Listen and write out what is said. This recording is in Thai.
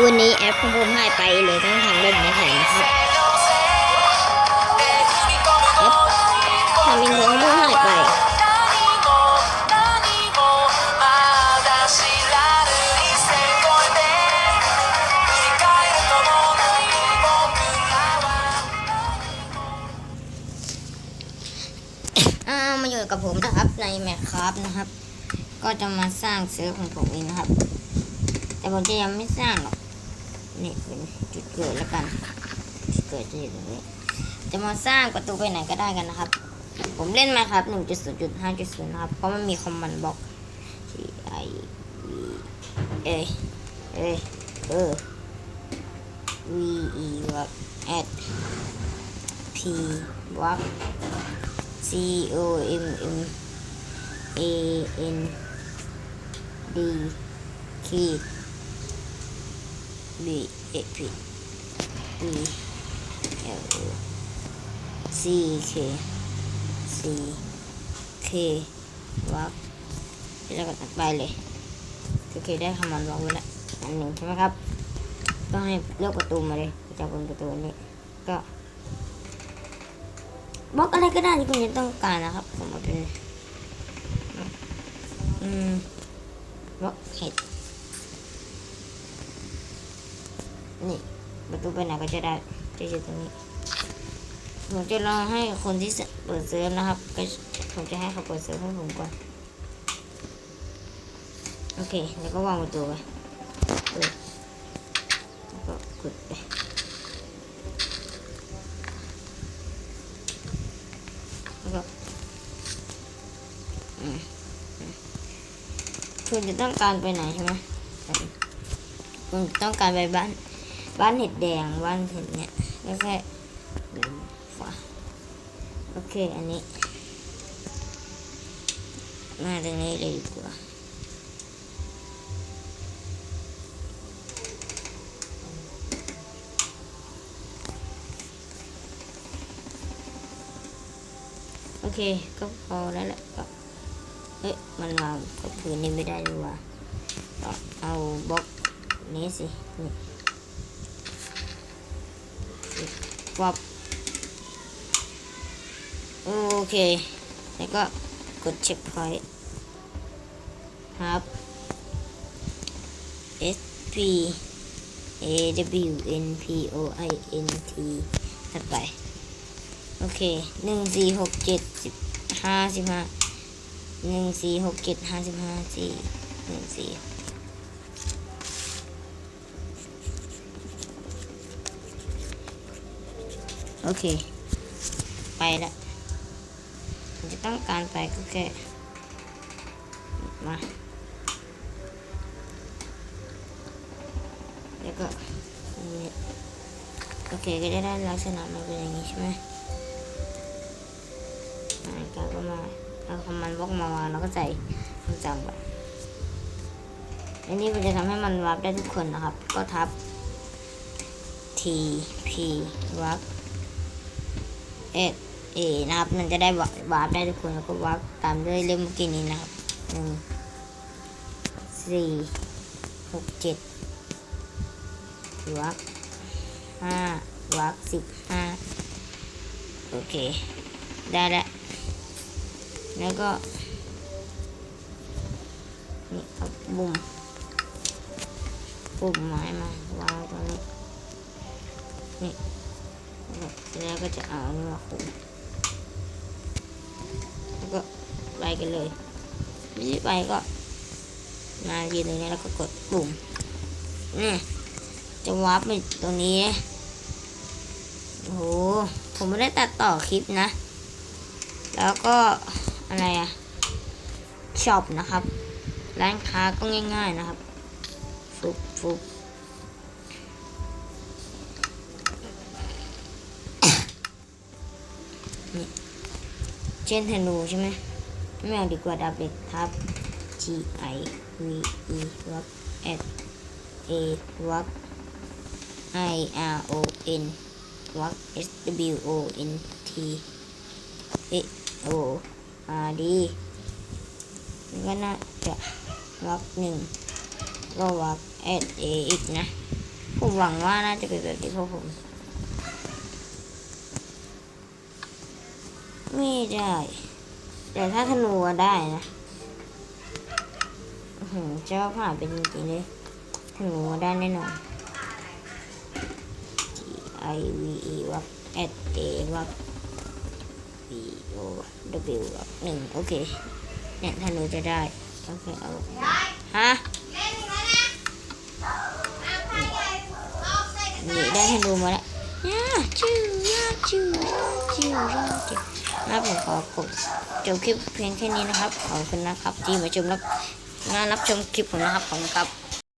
วันนี้แอปของผมหายไปเลยต้องทำเล่นในแถมนะครับแอปทำเป็นของผมหายไปมาอยู่กับผมนะครับในแมคครับนะครับ ก็จะมาสร้างเซิร์ฟของผมเองนะครับ แต่ผมจะยังไม่สร้างหรอก นี่เป็นจุดเกิดแล้วกันจุดเกิดจะอยู่ตรงนี้จะมาสร้างประตูไปไหนก็ได้กันนะครับ ผมเล่นมาครับ 1.0.5.0 นะครับ เพราะมันมีคอมมานด์บล็อก T I V A เอเออ V E วัก at P วัก C O M M A N D ขีด B เอผิด B L O C K C K วักแล้วก็ตัดไปเลยโอเคได้คำมันบอกไว้แล้วอันหนึ่งใช่ไหมครับก็ให้เลือกประตูมาเลยจากบนประตูนี้ก็บล็อกอะไรก็ได้ที่คุณจะต้องการนะครับผมเอาเป็นอืมบล็อกเห็ด นี่ประตูไปไหนก็จะได้จะอยู่ตรงนี้ผมจะลองให้คนที่เปิดเซิร์ฟนะครับก็ผมจะให้เขาเปิดเซิร์ฟให้ผมก่อนโอเคแล้วก็วางประตูไปเออแล้วก็กดไปแล้วก็คุณจะต้องการไปไหนใช่ไหมคุณต้องการไปบ้าน บ้านเห็ดแดงบ้านเห็ดเนี้ยก็แค่เดินขวาโอเคอันนี้ มาตรงนี้เลยดีกว่าโอเคก็พอแล้วแหละก็เอ๊ะมันวากับพื้นนี่ไม่ได้ดีกว่าเอาบล็อกนี้สินี่ ปับโอเค แล้วก็กดเช็คพอยต์ครับ S P A W N P O I N T ถัดไป โอเคหนึ่งสี่หกเจ็ดสิบห้าสิบห้าหนึ่งสี่หกเจ็ดห้าสิบห้าสี่หนึ่งสี่ โอเค ไปละจะต้องการไปก็แค่มาแล้วก็โอเคก็จะได้ลักษณะมันเป็นอย่างนี้ใช่ไหมอ่าก็ก็มาเอาคอมมานด์บล็อกมาวางแล้วก็ใส่คำสั่งไปอันนี้มันจะทำให้มันวับได้ทุกคนนะครับ ก็ทับ t p วั บ s a นะครับ มันจะได้วับได้ทุกคนแล้วก็วับตามด้วยเล่มเมื่อกี้นี้นะครับหนึ่งสี่หกเจ็ดวับห้าวับสิบห้าโอเค ได้แล้วแล้วก็ นี่เอาบุ่มปุ่มไม้มาวางตรงนี้นี่ แล้วก็จะเอาอันนี้มาคุมแล้วก็ไปกันเลยไม่ใช่ไปก็ มายืนตรงนี้แล้วก็กดปุ่มนี่จะวาร์ปไปตรงนี้โอ้โหผมไม่ได้ตัดต่อคลิปนะ แล้วก็อะไรอะช็อปนะครับ ร้านค้าก็ง่าย ๆนะครับ ฟุบฟุบ นี่เช่นธนูใช่ไหมไม่เอาดีกว่าดาบเหล็กทับ G I V E วับ S A วับ I R O N วับ S W O N T เอโออาดีก็น่าจะวักหนึ่งก็วักแอดเออีกนะ ผมหวังว่าน่าจะเป็นแบบนี้เพราะผม ไม่ได้ แต่ถ้าธนูได้นะหือเจ้าผ่านเป็นจริงๆเลยธนูได้แน่นอน G I V E วับ S A วับ B O W วับหนึ่งโอเคเนี่ยธนูจะได้โอเคเอาฮะนี่ได้ธนูมาแล้วย่าจูย่าจูย่าจูย่าจู นะครับผมขอกดจบคลิปเพียงแค่นี้นะครับ ขอบคุณนะครับ ที่มาชมรับงานรับชมคลิปผมนะครับขอบคุณครับ